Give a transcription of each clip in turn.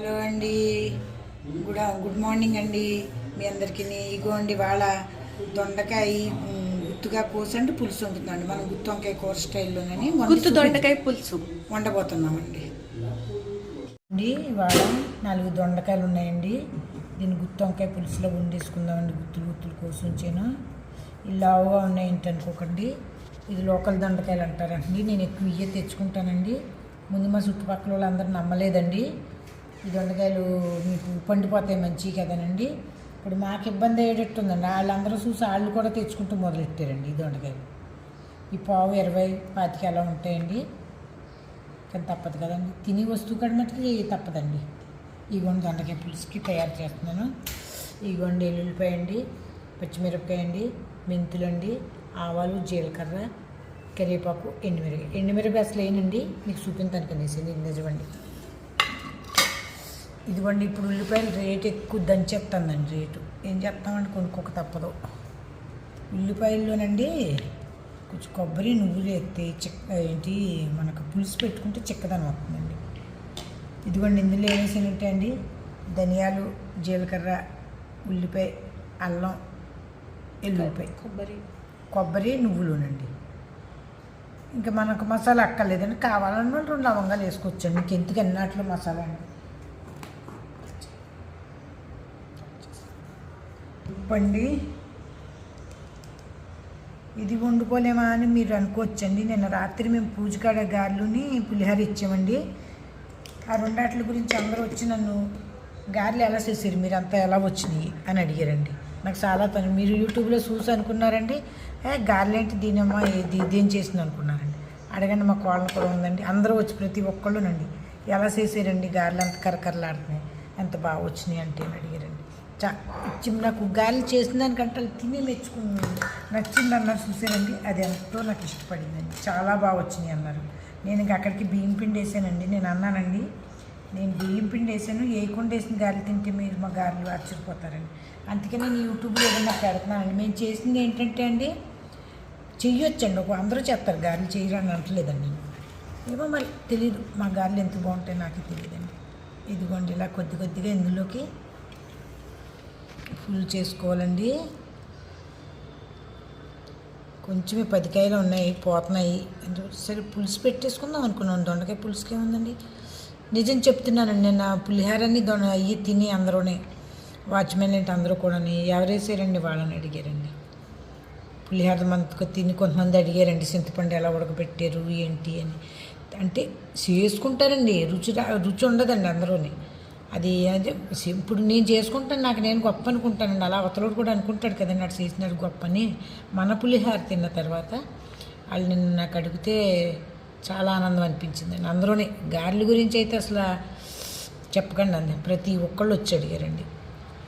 Hello అండి. Good good morning అండి. మీ అందరికీ ఇగోండి వాళ్ళ దొండకాయ గుత్తుగా కోసండి పులుసు ఉంటుందండి మనం గుత్తి వంకాయ కూర స్టైల్లోనని గుత్తు దొండకాయ పులుసు. వండబోతున్నామండి. అండి ఇవాళ నాలుగు దొండకాయలు ఉన్నాయండి. దీన్ని గుత్తి వంకాయ పులుసులో వండేసుకుందామండి గుత్తులు గుత్తులు కోసి ఉంచాను. ఈ లావుగా ఉన్నాయంటే అనుకోకండి. ఇది లోకల్ దొండకాయలు అంటారండి. నేను ఎక్కువ ఇయ్యే తెచ్చుకుంటానండి. ముందు మా చుట్టుపక్కల వాళ్ళందరూ నమ్మలేదండి. ఈ దొండకాయలు మీకు పండిపోతాయి మంచివి కదనండి. ఇప్పుడు మాకు ఇబ్బంది అయ్యేటట్టుందండి. వాళ్ళందరూ చూసి వాళ్ళు కూడా తెచ్చుకుంటూ మొదలెట్టారండి ఈ దొండకాయలు. ఈ పావు ఇరవై పాతిక అలా ఉంటాయండి. కానీ తప్పదు కదండి. తిని వస్తువు కాడ మటుకు తప్పదండి. ఇగోండి దొండకాయ పులుసుకి తయారు చేస్తున్నాను. ఇగోండి ఎల్లుల్లిపాయ అండి పచ్చిమిరపకాయ అండి మెంతులండి ఆవాలు జీలకర్ర కరివేపాకు ఎండుమిరపకాయ. ఎండుమిరపకాయ అసలు ఏనండి మీకు చూపించాను కనేసి నిజమండి. ఇదిగోండి ఇప్పుడు ఉల్లిపాయలు రేట్ ఎక్కువ దంచేస్తుందండి రేటు. ఏం చేస్తామండి కొనుక్కోక తప్పదు. ఉల్లిపాయల్లోనండి కొంచెం కొబ్బరి నువ్వులు ఎత్తే చిక్క ఏంటి మనకు పులుసు పెట్టుకుంటే చిక్కదనం వస్తుందండి. ఇదిగోండి ఇందులో ఏమేసినట్టే అండి ధనియాలు జీలకర్ర ఉల్లిపాయ అల్లం ఎల్లుల్లిపాయ. కొబ్బరి. కొబ్బరి నువ్వులునండి. ఇంకా మనకు మసాలా అక్కర్లేదండి కావాలన్న రెండు లవంగాలు వేసుకోవచ్చండి. ఇంక ఎందుకు అన్నట్లు మసాలా అండి? ఉప్పండి ఇది వండుకోలేమా అని మీరు అనుకోవచ్చండి. నిన్న రాత్రి మేము పూజకాడ గారెలుని పులిహోర ఇచ్చామండి. ఆ రెండాట్ల గురించి అందరూ వచ్చి నన్ను గారెలు ఎలా చేశారు? మీరు అంతా ఎలా వచ్చినాయి? అని అడిగారండి. నాకు చాలా తను మీరు యూట్యూబ్లో చూసి అనుకున్నారండి. ఏ గారెలు దీనమ్మా? ఏది ఇదేం చేసింది అనుకున్నారండి. అడగండి మా కోళ్ళ కూడా ఉందండి. అందరూ వచ్చి ప్రతి ఒక్కళ్ళునండి. ఎలా చేశారండి గారెలు? అంత కరకరలాడుతున్నాయి. ఎంత బాగా వచ్చినాయి అంటే అని అడిగారు చా నాకు గాలి చేసిన దానికంటే తిని మెచ్చుకుని నచ్చింది అన్నారు చూసానండి అది ఎంతో నాకు ఇష్టపడిందండి చాలా బాగా వచ్చినాయి అన్నారు. నేను ఇంక అక్కడికి బియ్యం పిండి వేసానండి. నేను అన్నానండి నేను బియ్యం పిండి వేసాను. వేయకుండా వేసిన గాలి తింటే మీరు మా గారెలు ఆశ్చర్యపోతారండి అందుకే నేను యూట్యూబ్లో ఏదైనా పెడుతున్నానండి మేము చేసింది ఏంటంటే అండి చెయ్యొచ్చండి. ఒక అందరూ చెప్తారు గారెలు చేయరని అంటలేదండి నేను ఏమో మరి తెలియదు మా గారెలు ఎంత బాగుంటాయో నాకు తెలియదండి ఇదిగోండి ఇలా కొద్ది కొద్దిగా ఇందులోకి ఫుల్ చేసుకోవాలండి. కొంచెమే పది కాయలు ఉన్నాయి పోతున్నాయి. సరే పులుసు పెట్టేసుకుందాం అనుకున్నాను. దొండకాయ పులుసుకి ఏముందండి? నిజం చెప్తున్నానండి నేను ఆ పులిహోరని దొండ అయ్యి తిని అందరూనే వాచ్మెన్ ఏంటి అందరూ కూడా ఎవరేసారండి వాళ్ళని అడిగారండి? పులిహోర మనకు తిని కొంతమంది అడిగారండి చింతపండు ఎలా ఉడకబెట్టారు ఏంటి అని. అంటే చేసుకుంటారండి రుచి రుచి ఉండదండి అందరూని. అది అదే ఇప్పుడు నేను చేసుకుంటాను నాకు నేను గొప్ప అనుకుంటానండి అలా అవతలోడు కూడా అనుకుంటాడు కదండి అటు చేసినాడు గొప్ప అని మన పులిహార తిన్న తర్వాత వాళ్ళు నిన్న నాకు అడిగితే చాలా ఆనందం అనిపించిందండి. అందరూనే గార్ల గురించి అయితే అసలు చెప్పకండి అంది. ప్రతి ఒక్కళ్ళు వచ్చి అడిగారండి.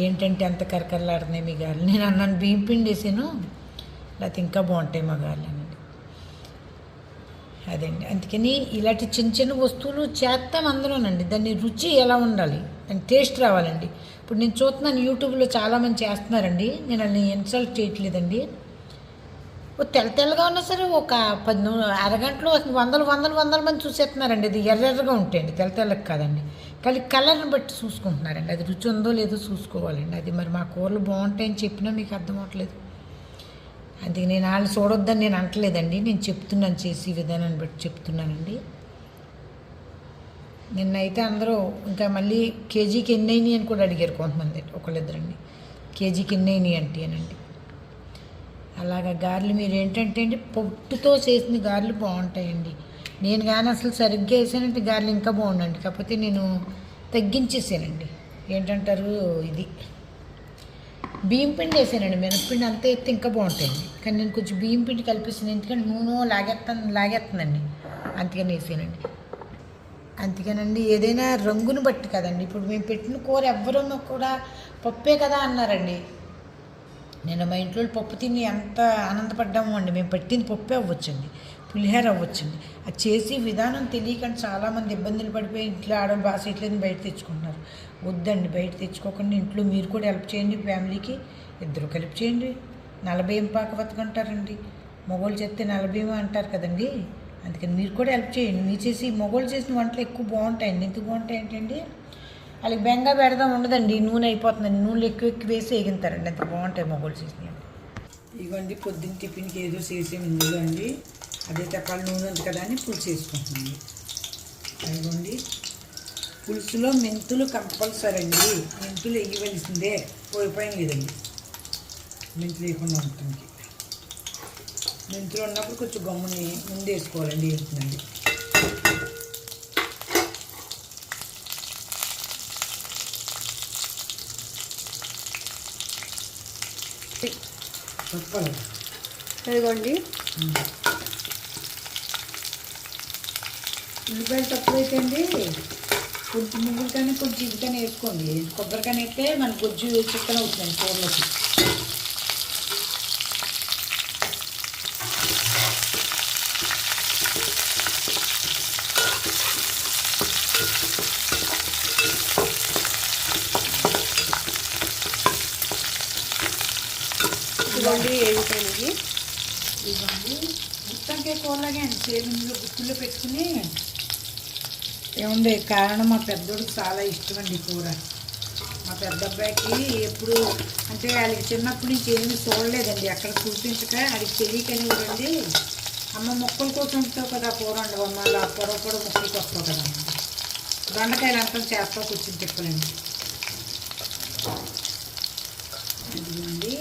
ఏంటంటే అంత కరకరలాడుతున్నాయి మీ గారెలు? నేను అన్నాను బియ్యం పిండి వేసాను లేకపోతే ఇంకా బాగుంటాయి మా గారెలు అదండి. అందుకని ఇలాంటి చిన్న చిన్న వస్తువులు చేస్తాం అందులోనండి. దాన్ని రుచి ఎలా ఉండాలి? దాని టేస్ట్ రావాలండి. ఇప్పుడు నేను చూస్తున్నాను యూట్యూబ్లో చాలామంది చేస్తున్నారండి. నేను వాళ్ళని ఇన్సల్ట్ చేయట్లేదండి. ఓ తెల్ల తెల్లగా ఉన్నా సరే ఒక పది అరగంటలో వందలు వందలు వందల మంది చూసేస్తున్నారండి. ఇది ఎర్రెర్రగా ఉంటాయండి. తెల్ల తెల్లకి కాదండి. కానీ కలర్ని బట్టి చూసుకుంటున్నారండి. అది రుచి ఉందో లేదో చూసుకోవాలండి. అది మరి మా కూరలు బాగుంటాయని చెప్పినా మీకు అర్థం అవ్వట్లేదు. అది నేను వాళ్ళు చూడొద్దని నేను అంటలేదండి నేను చెప్తున్నాను చేసి విధానాన్ని బట్టి చెప్తున్నానండి. నిన్నైతే అందరూ ఇంకా మళ్ళీ కేజీకి ఎన్ని అయినాయి అని కూడా అడిగారు కొంతమంది ఒకళ్ళిద్దరండి. కేజీకి ఎన్ని అయినాయి అంటే అనండి. అలాగా గారెలు మీరు ఏంటంటే అండి పొట్టుతో చేసిన గారెలు బాగుంటాయండి. నేను కానీ అసలు సరిగ్గా వేసానంటే గారెలు ఇంకా బాగుండండి. కాకపోతే నేను తగ్గించేసానండి. ఏంటంటారు ఇది? బియ్యం పిండి వేసానండి మినప్పిండి అంతా ఎత్తే ఇంకా బాగుంటాయండి కానీ నేను కొంచెం బియ్యం పిండి కలిపిస్తాను ఎందుకంటే నూనె లాగేస్తాను లాగేస్తుందండి అందుకని వేసానండి. అందుకేనండి ఏదైనా రంగును బట్టి కదండి. ఇప్పుడు మేము పెట్టిన కూర ఎవ్వరూ కూడా పప్పే కదా అన్నారండి. నేను మా ఇంట్లో పప్పు తిని ఎంత ఆనందపడ్డాము అండి. మేము పెట్టింది పప్పే అవ్వచ్చండి. పులిహోర అవ్వచ్చండి. అది చేసి విధానం తెలియకుండా చాలామంది ఇబ్బందులు పడిపోయి ఇంట్లో ఆడవాళ్ళు బాగా చేయట్లేదు బయట తెచ్చుకుంటున్నారు. వద్దండి బయట తెచ్చుకోకుండా ఇంట్లో మీరు కూడా హెల్ప్ చేయండి ఫ్యామిలీకి. ఇద్దరు కలిపి చేయండి. నలభై పాక బతకంటారండి. మొగోళ్ళు చెప్తే నలభై అంటారు కదండి. అందుకని మీరు కూడా హెల్ప్ చేయండి. మీరు చేసి మొగోళ్ళు చేసిన వంటలు ఎక్కువ బాగుంటాయండి. ఎందుకు బాగుంటాయి ఏంటండి? వాళ్ళకి బెంగ పెడదాం ఉండదండి. నూనె అయిపోతుందండి. నూనెలు ఎక్కువ ఎక్కువ వేసి వేగింతారండి. ఎంత బాగుంటాయి మొగోళ్ళు చేసినవి. ఇదిగోండి పొద్దున్న టిఫిన్కి ఏదో చేసే ముందు అండి. అదే తప్పాలి నూనె ఉంది కదా అని పులుసు వేసుకుంటుంది అదిగోండి పులుసులో మెంతులు కంపల్సరీ అండి మెంతులు వేయవలసిందే. పోయిపోయిన లేదండి. మెంతులు వేయకుండా ఉంటుంది మెంతులు ఉన్నప్పుడు కొంచెం గమ్ముని ముందు వేసుకోవాలండి. వేస్తుందండి చెప్పాలి. ఇదిగోండి. ఉల్లిపాయలు తక్కువ అయితే అండి కొంచెం ముగ్గురు కానీ కొంచెం ఇది కానీ వేసుకోండి. కొబ్బరికాయ అయితే మన గుజ్జు చిక్కన అవుతుంది కూరలోకి. ఇదిగోండి ఏమిటనేది ఇవ్వండి. గుత్తంకాయ కూరలాగే అండి. సేవింగ్లో గుత్తుల్లో పెట్టుకుని ఏముంది? కారణం మా పెద్దోడికి చాలా ఇష్టం అండి కూర. మా పెద్ద అబ్బాయికి ఎప్పుడు అంటే వాళ్ళకి చిన్నప్పటి నుంచి ఏమి చూడలేదండి. అక్కడ చూపించక వాడికి తెలియకని ఇవ్వండి అమ్మ మొక్కల కోసం ఉంటావు కదా కూర ఉండవమ్మ అలా పొడవ పొడవ మొక్కలకి వస్తావు కదా దొండకాయలు అంతా చేస్తావు కూర్చుని చెప్పలేండి ఇదిగోండి.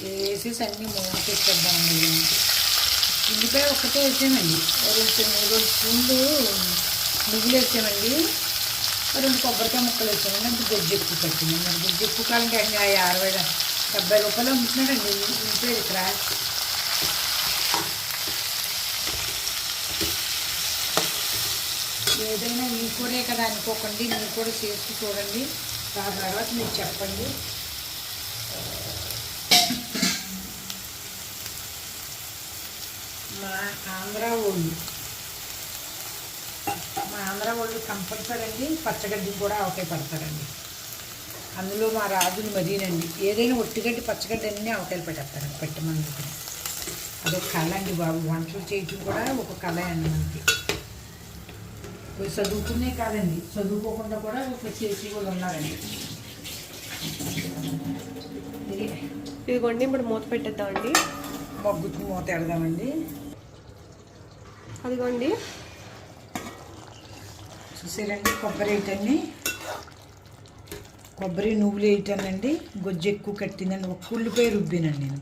వేసేసి అన్నీ మూత పెట్టేద్దామండి. ఉల్లిపాయ ఒక్కటే వేసామండి రెండు మూడు స్పూన్లు నువ్వులు వేసామండి. రెండు కొబ్బరికాయ ముక్కలు వేసామండి. అంటే గొజ్జు ఎక్కువ పట్టింది మరి గొజ్జు ఎక్కువ కాలంటే అన్ని అరవై డెబ్బై రూపాయలు అమ్ముతున్నాడండి ఉల్లిపాయ ఇక్కడ? ఏదైనా మీ కూడా కదా అనుకోకండి. మీరు కూడా చేసి చూడండి. దాని తర్వాత మీరు చెప్పండి. మా ఆంధ్ర వాళ్ళు మా ఆంధ్ర వాళ్ళు కంపల్సరీ అండి పచ్చగడ్డి కూడా ఆవకాయ పడతారండి. అందులో మా రాజులు మరీనండి. ఏదైనా ఒట్టిగడ్డి పచ్చగడ్డి అన్నీ ఆవకాయలు పెట్టేస్తారండి పెట్టమని అదొక కళ అండి బాబు. వంటలు చేయటం కూడా ఒక కళ అండి మనకి. చదువుకునే కాదండి. చదువుకోకుండా కూడా ఒక చేసి కూడా ఉన్నారండి. ఇది ఇదిగోండి ఇప్పుడు మూత పెట్టేద్దామండి. మగ్గుతూ మూత ఎడదామండి అదిగోండి. చూసారండి కొబ్బరి వేయటండి కొబ్బరి నువ్వులు వేయటానండి గొజ్జు ఎక్కువ కట్టిందండి. ఒక ఉల్లిపాయ రుబ్బినండి నేను.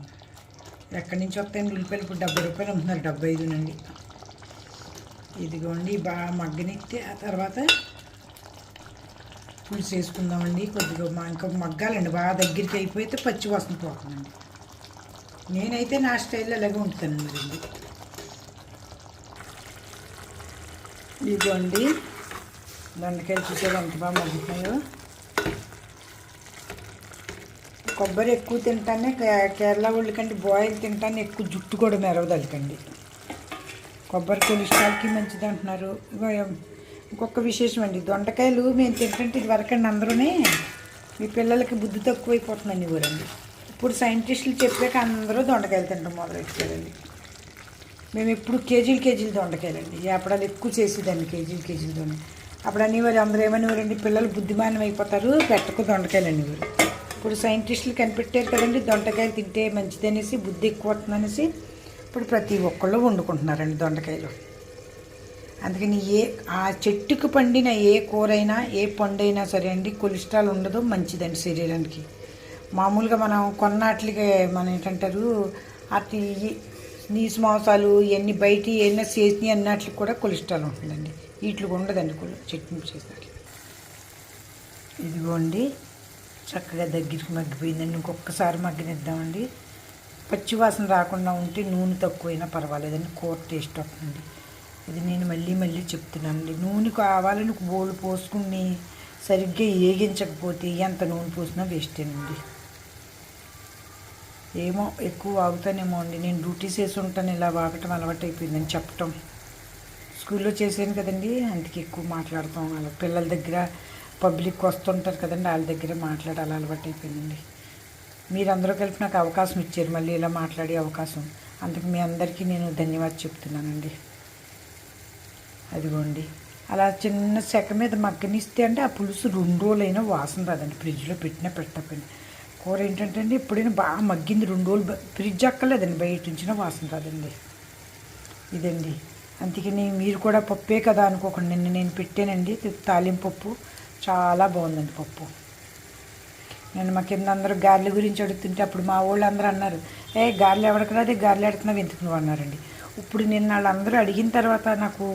ఎక్కడి నుంచి వస్తాయండి ఉల్లిపాయలు? ఇప్పుడు డెబ్బై రూపాయలు అమ్ముతున్నారు. డెబ్బై ఐదునండి ఇదిగోండి బాగా మగ్గనిస్తే ఆ తర్వాత పులుసు వేసుకుందామండి. కొద్దిగా మా ఇంకా మగ్గాలండి. బాగా దగ్గరికి అయిపోతే పచ్చి వాసన పోతుందండి. నేనైతే నా స్టైల్లో అలాగే ఉంటానండి మరి ఇదిగోండి. దొండకాయలు చూసారు? ఎంత బాగా మగ్గుతున్నాయో. కొబ్బరి ఎక్కువ తింటానే కే- కేరళ వాళ్ళ కంటే బాయిల్ తింటానే ఎక్కువ జుట్టు కూడా మెరవదలకండి కొబ్బరి కొలెస్ట్రాల్కి మంచిది అంటున్నారు. ఇంకొక విశేషం అండి. దొండకాయలు మేము తింటుంటే ఇది వరకండి అందరూనే మీ పిల్లలకి బుద్ధి తక్కువైపోతుందండి ఊరండి. ఇప్పుడు సైంటిస్టులు చెప్పాక అందరూ దొండకాయలు తింటాం మొదలెట్టారండి. మేము ఎప్పుడు కేజీలు కేజీలు దొండకాయలండి. ఏపడాలు ఎక్కువ చేసేదండి కేజీలు కేజీలు దొండకాయలు అప్పుడు అనేవారు అందరూ ఏమనేవారండి? పిల్లలు బుద్ధిమానం అయిపోతారు పెట్టకు దొండకాయలు అనేవారు. ఇప్పుడు సైంటిస్టులు కనిపెట్టారు కదండి దొండకాయలు తింటే మంచిది అనేసి బుద్ధి ఎక్కువ వస్తుందనేసి ఇప్పుడు ప్రతి ఒక్కళ్ళు వండుకుంటున్నారండి దొండకాయలు. అందుకని ఏ ఆ చెట్టుకు పండిన ఏ కూరైనా ఏ పండైనా సరే అండి కొలెస్ట్రాల్ ఉండదు మంచిదండి శరీరానికి. మామూలుగా మనం కొన్నాట్లకే మనం ఏంటంటారు అతి నీసు మాంసాలు ఇవన్నీ బయట ఏమైనా చేసినవి అన్నట్లు కూడా కొలెస్ట్రాల్ ఉంటుందండి. వీటికి ఉండదండి చట్నీ చేసినట్లు. ఇదిగోండి చక్కగా దగ్గరికి మగ్గిపోయిందండి. ఇంకొకసారి మగ్గనిద్దామండి. పచ్చివాసన రాకుండా ఉంటే నూనె తక్కువైనా పర్వాలేదండి. కూర టేస్ట్ వస్తుంది ఇది నేను మళ్ళీ మళ్ళీ చెప్తున్నానండి. నూనె కావాలని బోలు పోసుకుని సరిగ్గా ఏగించకపోతే ఎంత నూనె పోసినా వేస్టేనండి. ఏమో ఎక్కువ వాగుతానేమో అండి. నేను డ్యూటీ చేసి ఉంటాను ఇలా వాగటం అలవాటు అయిపోయిందని చెప్పటం. స్కూల్లో చేశాను కదండి అందుకే ఎక్కువ మాట్లాడతాం. అలా పిల్లల దగ్గర పబ్లిక్ వస్తుంటారు కదండి వాళ్ళ దగ్గర మాట్లాడాలి అలవాటు అయిపోయిందండి మీరందరూ కలిపి నాకు అవకాశం ఇచ్చారు మళ్ళీ ఇలా మాట్లాడే అవకాశం. అందుకు మీ అందరికీ నేను ధన్యవాదాలు చెప్తున్నానండి. అదిగోండి. అలా చిన్న సెక మీద మగ్గనిస్తే అంటే ఆ పులుసు రెండు రోజులైనా వాసన రాదండి ఫ్రిడ్జ్లో పెట్టినా పెట్టకపోయినా. కూర ఏంటంటే అండి ఎప్పుడైనా బాగా మగ్గింది రెండు రోజులు ఫ్రిడ్జ్ అక్కర్లేదండి బయట నుంచిన వాసన రాదండి. ఇదండి. అందుకని మీరు కూడా పప్పే కదా అనుకోకండి. నిన్న నేను పెట్టానండి. తాలింపు పప్పు చాలా బాగుందండి పప్పు. నేను మా కింద అందరూ గార్ల గురించి అడుగుతుంటే అప్పుడు మా వాళ్ళు అందరూ అన్నారు ఏ గార్లు ఎవరికి గార్లు ఆడుతున్నావు ఎందుకు నువ్వు? అన్నారండి. ఇప్పుడు నిన్న వాళ్ళందరూ అడిగిన తర్వాత నాకు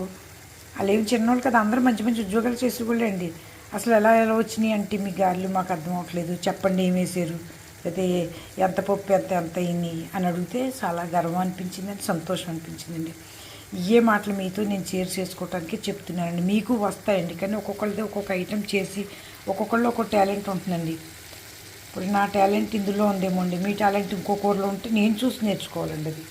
వాళ్ళు ఏమి చిన్నోళ్ళు కదా అందరూ మంచి మంచి ఉద్యోగాలు చేసుకోలేండి అసలు ఎలా ఎలా వచ్చినాయి అంటే మీ గార్లు మాకు అర్థం అవ్వట్లేదు. చెప్పండి ఏం వేసారు అయితే ఎంత పప్పు ఎంత ఎంత అయింది? అని అడిగితే చాలా గర్వం అనిపించిందండి సంతోషం అనిపించిందండి. ఏ మాటలు మీతో నేను షేర్ చేసుకోవటానికి చెప్తున్నానండి. మీకు వస్తాయండి. కానీ ఒక్కొక్కరిది ఒక్కొక్క ఐటెం చేసి ఒక్కొక్కళ్ళు ఒక్కొక్క టాలెంట్ ఉంటుందండి. ఇప్పుడు నా టాలెంట్ ఇందులో ఉందేమోండి మీ టాలెంట్ ఇంకో కూరలో ఉంటే నేను చూసి నేర్చుకోవాలండి అది.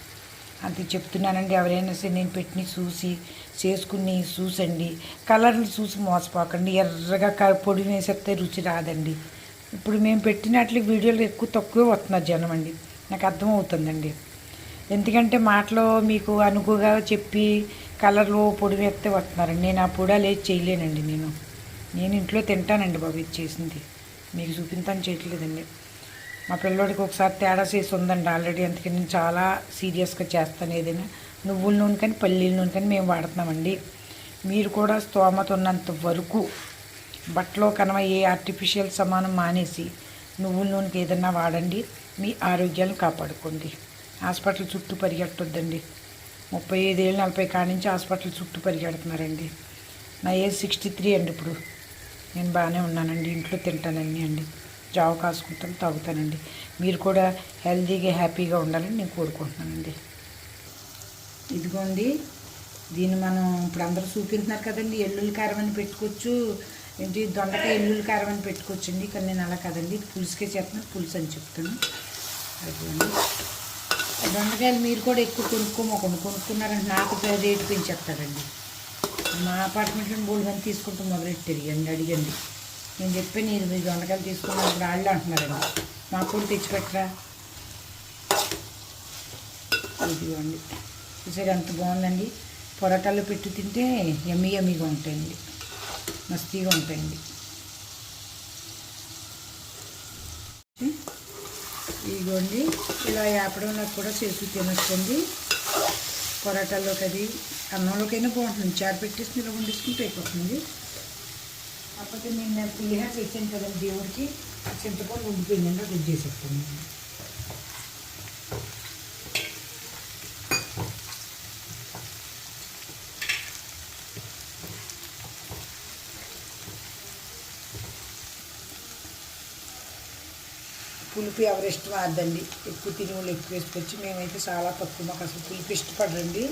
అంతే చెప్తున్నానండి. ఎవరైనా సరే నేను పెట్టిన చూసి చేసుకుని చూసండి. కలర్లు చూసి మోసపోకండి. ఎర్రగా పొడి వేసేస్తే రుచి రాదండి. ఇప్పుడు మేము పెట్టినట్లు వీడియోలు ఎక్కువ తక్కువే వస్తున్నారు జనం అండి. నాకు అర్థమవుతుందండి. ఎందుకంటే మాటలో మీకు అనుగుగా చెప్పి కలర్లో పొడి వేస్తే వస్తున్నారండి నేను ఆ పొడి లేదు చేయలేనండి నేను. నేను ఇంట్లో తింటానండి బాబు ఇది చేసింది. మీకు చూపించాను చేయట్లేదండి. మా పిల్లోడికి ఒకసారి తేడా చేసి ఉందండి ఆల్రెడీ. అందుకని నేను చాలా సీరియస్గా చేస్తాను ఏదైనా. నువ్వుల నూనె కానీ పల్లీల నూనె కానీ మేము వాడుతున్నామండి. మీరు కూడా స్తోమత ఉన్నంత వరకు బట్టలో కనవ ఏ ఆర్టిఫిషియల్ సమానం మానేసి నువ్వుల నూనెకి ఏదన్నా వాడండి. మీ ఆరోగ్యాన్ని కాపాడుకోండి. హాస్పిటల్ చుట్టూ పరిగెట్టొద్దండి. ముప్పై ఐదేళ్ళు నలభై కాడి నుంచి హాస్పిటల్ చుట్టూ పరిగెడుతున్నారండి. నా ఏజ్ సిక్స్టీ త్రీ అండి ఇప్పుడు. నేను బాగానే ఉన్నానండి ఇంట్లో తింటానన్నీ అండి. జావ కాసుకుంటాను తాగుతానండి. మీరు కూడా హెల్తీగా హ్యాపీగా ఉండాలని నేను కోరుకుంటున్నానండి. ఇదిగోండి దీన్ని మనం ఇప్పుడు అందరూ చూపిస్తున్నారు కదండి ఎల్లుల్లి కారం అని పెట్టుకోవచ్చు. ఏంటి దొండకాయ ఎల్లుల్లి కారం అని పెట్టుకోవచ్చండి. కానీ నేను అలా కదండి పులుసుకే చేస్తున్నాను పులుసు అని చెప్తాను అదిగోండి. దొండకాయలు మీరు కూడా ఎక్కువ కొనుక్కోమోకండి కొనుక్కున్నారంటే నాకు రేటు పెంచేస్తారండి. మా అపార్ట్మెంట్లో బోల్డ్ మంది తీసుకుంటాం మొదలెట్టారు ఇవన్నీ అడిగండి. నేను చెప్పి నేను మీ దొండకాయలు తీసుకున్నప్పుడు వాళ్ళు అంటున్నారండి. మాకు కూడా తెచ్చిపెట్టరా? ఇదిగోండి. చూసారు ఎంత బాగుందండి. పొరటాల్లో పెట్టి తింటే ఎమ్మి ఎమ్మిగా ఉంటాయండి. మస్తీగా ఉంటాయండి. ఇదిగోండి ఇలా వేపడం నాకు కూడా చేసి తినొచ్చండి. పొరాటాల్లోకి అది అన్నంలోకైనా బాగుంటుంది. చారు పెట్టేసి ఇలా వండించుకుంటే అయిపోతుంది. కాకపోతే నేను నేను పులిహార చేసాను కదండి దేవుడికి చింతపండు ఉండిపోయిందండి అది చేసేస్తాను. పులుపు ఎవరు ఇష్టం అద్దండి ఎక్కువ తిని వాళ్ళు ఎక్కువ వేసుకొచ్చి మేమైతే చాలా తక్కువ మాకు అసలు పులుపు ఇష్టపడరండి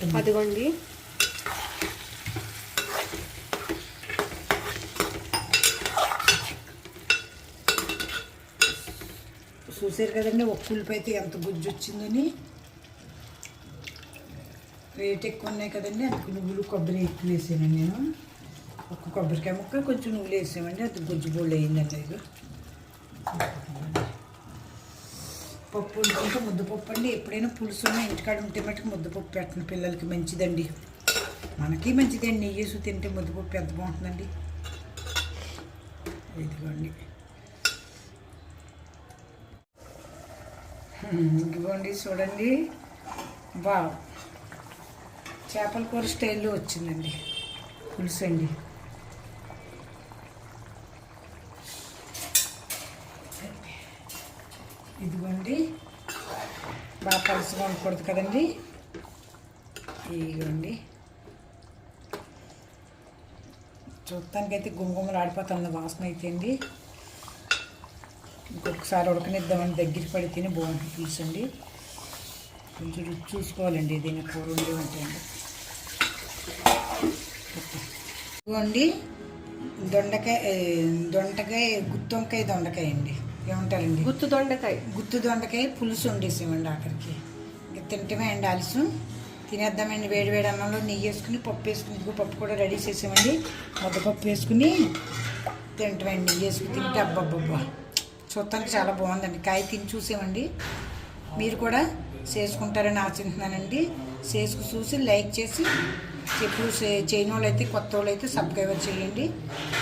దూరం అదిగోండి. చూసారు కదండి ఒక్క ఉల్లిపాయ అయితే ఎంత గుజ్జు వచ్చిందని. రేట్ ఎక్కువ ఉన్నాయి కదండి అందుకు నువ్వులు కొబ్బరి ఎక్కువ వేసాను నేను. ఒక్క కొబ్బరికాయ ముక్క కొంచెం నువ్వులు వేసామండి అది గుజ్జు బోళ్ళు అయిందండి అది. పప్పు ఉంటుంటే ముద్దపప్పు అండి. ఎప్పుడైనా పులుసు ఉన్న ఇంటికాడ ఉంటే మటుకు ముద్దపప్పు పెట్టిన. పిల్లలకి మంచిదండి. మనకి మంచిదండి. నెయ్యి వేసి తింటే ముద్దపప్పు ఎంత బాగుంటుందండి. ఇదిగోండి. ఇదిగోండి చూడండి. బా చేపల కూర స్టైల్లో వచ్చిందండి. పులుసు అండి ఇదిగోండి. బాగా పలుసుగా ఉండకూడదు కదండి. ఇదిగోండి. చూడటానికైతే గుమగుమలు ఆడిపోతుంది వాసన అయితే అండి ఇంకొకసారి ఉడకనిద్దామని దగ్గరికి పడితేనే బాగుంటుంది పులుసు కొంచెం రుచి చూసుకోవాలండి ఏదైనా కూర ఉండి ఉంటాయండి ఇదిగోండి. దొండకాయ దొండకాయ గుత్తి వంకాయ దొండకాయ అండి ఏమంటారండి? గుత్తు దొండకాయ. గుత్తి దొండకాయ పులుసు వండేసామండి ఆఖరికి ఇంకా తింటమే అండి ఆలస్యం తినేద్దామండి వేడి వేడి అన్నంలో నెయ్యి వేసుకుని పప్పు వేసుకుని ఇదిగో పప్పు కూడా రెడీ చేసామండి ముద్దపప్పు వేసుకుని తింటమండి నెయ్యి వేసుకుని తింటే అబ్బబ్బబ్బా. చూడటానికి చాలా బాగుందండి. కాయ తిని చూసామండి. మీరు కూడా చేసుకుంటారని ఆశిస్తున్నానండి. చేసుకు చూసి లైక్ చేసి ఎప్పుడు చేయని వాళ్ళు అయితే కొత్త వాళ్ళు అయితే సబ్స్క్రైబర్ చేయండి.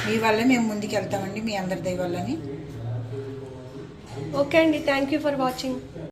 మీ వల్లే మేము ముందుకు వెళ్తామండి మీ అందరి దయ వల్లని. ఓకే అండి థ్యాంక్ యూ ఫర్ వాచింగ్